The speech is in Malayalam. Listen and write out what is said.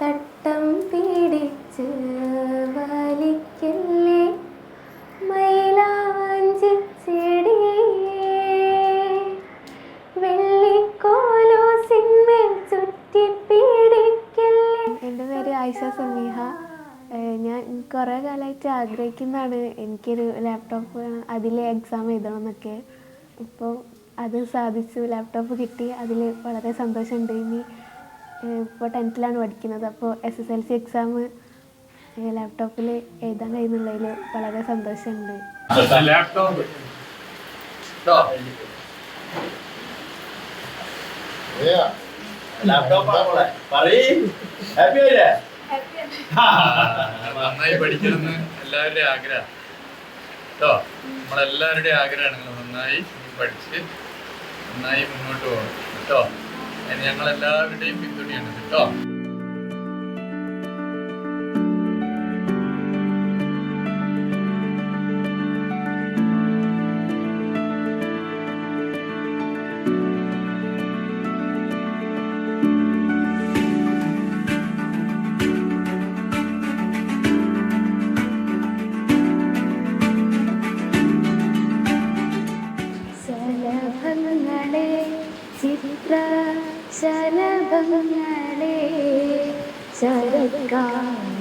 തട്ടം പിടിച്ച് വലിക്കല്ലേ? മൈലാഞ്ചി വെള്ളിക്കോലോ സിന്മേൽ ചുറ്റി പിടിക്കല്ലേ എന്റെ പേര് ആയിഷ സമീഹ. ഞാൻ കുറേ കാലമായിട്ട് ആഗ്രഹിക്കുന്നതാണ് എനിക്കൊരു ലാപ്ടോപ്പ് അതിൽ എക്സാം എഴുതണം എന്നൊക്കെ ഇപ്പോൾ അത് സാധിച്ചു ലാപ്ടോപ്പ് കിട്ടി അതിൽ വളരെ സന്തോഷമുണ്ട്. ഇനി ഇപ്പോൾ ടെൻത്തിലാണ് പഠിക്കുന്നത്. അപ്പോൾ S S L C exam ലാപ്ടോപ്പിൽ എഴുതാൻ കഴിയുന്നുള്ളതിൽ വളരെ സന്തോഷമുണ്ട്. നന്നായി പഠിക്കണമെന്ന് എല്ലാവരുടെയും ആഗ്രഹം. കേട്ടോ നമ്മളെല്ലാവരുടെയും ആഗ്രഹമാണ് നന്നായി പഠിച്ച് നന്നായി മുന്നോട്ട് പോകണം. കേട്ടോ അതിന് ഞങ്ങൾ എല്ലാവരുടെയും പിന്തുണയാണ് കേട്ടോ. ചിത്ര ശലഭങ്ങളെ ശരക്കാല